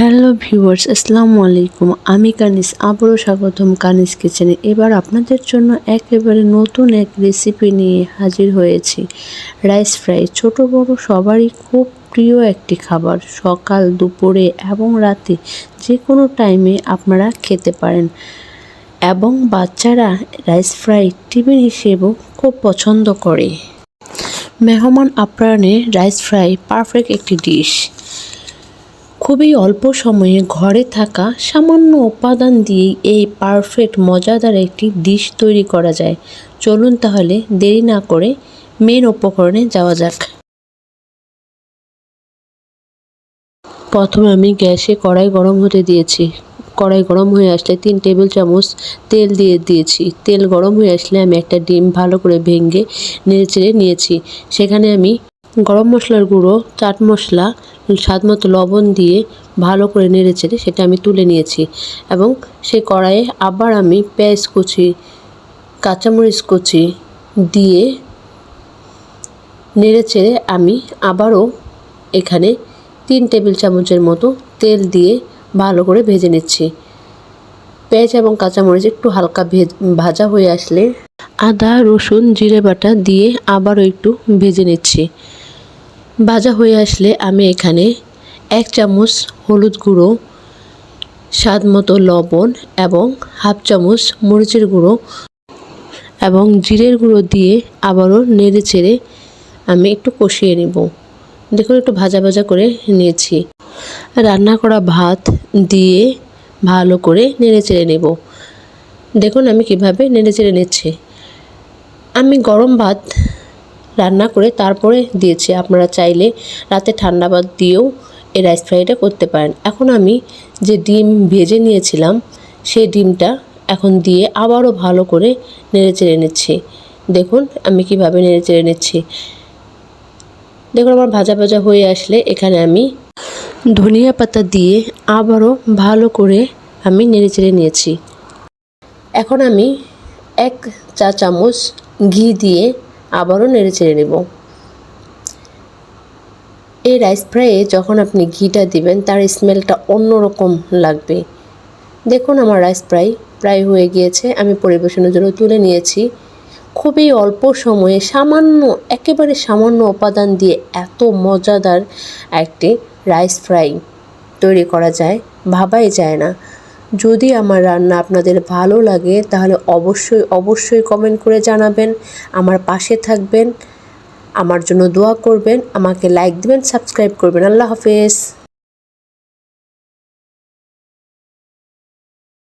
Hello viewers, আসসালামু আলাইকুম। আমি কানিস, আবারও স্বাগতম কানিস কিচেনে। এবার আপনাদের জন্য একেবারে নতুন এক রেসিপি নিয়ে হাজির হয়েছি। রাইস ফ্রাই, ছোট বড় সবারই খুব প্রিয় একটি খাবার। সকাল, দুপুরে এবং রাতে যে কোনো টাইমে আপনারা খেতে পারেন। এবং বাচ্চারা রাইস ফ্রাই টিফিন হিসেবেও খুব পছন্দ করে। মেহমান আপ্যায়নে রাইস ফ্রাই পারফেক্ট একটি ডিশ খুবই অল্প সময়ে ঘরে থাকা সামান্য উপাদান দিয়েই এই পারফেক্ট মজাদার একটি ডিশ তৈরি করা যায়। চলুন তাহলে দেরি না করে মেন উপকরণে যাওয়া যাক। প্রথমে আমি গ্যাসে কড়াই গরম হতে দিয়েছি। কড়াই গরম হয়ে আসলে তিন টেবিল চামচ তেল দিয়ে দিয়েছি। তেল গরম হয়ে আসলে আমি একটা ডিম ভালো করে ভেঙে নেড়ে চেড়ে নিয়েছি। সেখানে আমি গরম মশলার গুঁড়ো, চাট মশলা, স্বাদ মতো লবণ দিয়ে ভালো করে নেড়ে চেড়ে সেটা আমি তুলে নিয়েছি এবং সেই কড়াইয়ে আবার আমি পেঁয়াজ কুচি, কাঁচামরিচ কুচি দিয়ে নেড়ে চেড়ে আমি আবারও এখানে তিন টেবিল চামচের মতো তেল দিয়ে ভালো করে ভেজে নিচ্ছি। পেঁয়াজ এবং কাঁচামরিচ একটু হালকা ভেজ, ভাজা হয়ে আসলে আদা, রসুন, জিরে বাটা দিয়ে আবারও একটু ভেজে নিচ্ছি। ভাজা হয়ে আসলে আমি এখানে এক চামচ হলুদ গুঁড়ো, স্বাদ মতো লবণ এবং হাফ চামচ মরিচের গুঁড়ো এবং জিরের গুঁড়ো দিয়ে আবারও নেড়ে চেড়ে আমি একটু কষিয়ে নেব। দেখুন, একটু ভাজা ভাজা করে নিয়েছি। রান্না করা ভাত দিয়ে ভালো করে নেড়ে চেড়ে নেব। দেখুন, আমি কীভাবে নেড়ে চেড়ে নিচ্ছি। আমি গরম ভাত রান্না করে তারপরে দিয়েছি। আপনারা চাইলে রাতে ঠান্ডা ভাত দিয়েও এই রাইস ফ্রাইটা করতে পারেন। এখন আমি যে ডিম ভেজে নিয়েছিলাম, সেই ডিমটা এখন দিয়ে আবারও ভালো করে নেড়ে চেড়ে নিচ্ছি। দেখুন আমি কীভাবে নেড়ে চেড়ে নিচ্ছি। দেখুন আমার ভাজা ভাজা হয়ে আসলে এখানে আমি ধনিয়া পাতা দিয়ে আবারও ভালো করে আমি নেড়ে চেড়ে নিয়েছি। এখন আমি এক চা চামচ ঘি দিয়ে আবারও নেড়ে চেড়ে নেব। এই রাইস ফ্রাইয়ে যখন আপনি ঘিটা দিবেন, তার স্মেলটা অন্যরকম লাগবে। দেখুন আমার রাইস ফ্রাই প্রায় হয়ে গিয়েছে, আমি পরিবেশনের জন্য তুলে নিয়েছি। খুবই অল্প সময়ে সামান্য, একেবারে সামান্য উপাদান দিয়ে এত মজাদার একটি রাইস ফ্রাই তৈরি করা যায়, ভাবাই যায় না। যদি আমার রান্না আপনাদের ভালো লাগে, তাহলে অবশ্যই অবশ্যই কমেন্ট করে জানাবেন, আমার পাশে থাকবেন, আমার জন্য দোয়া করবেন, আমাকে লাইক দেবেন সাবস্ক্রাইব করবেন। আল্লাহ হাফেজ।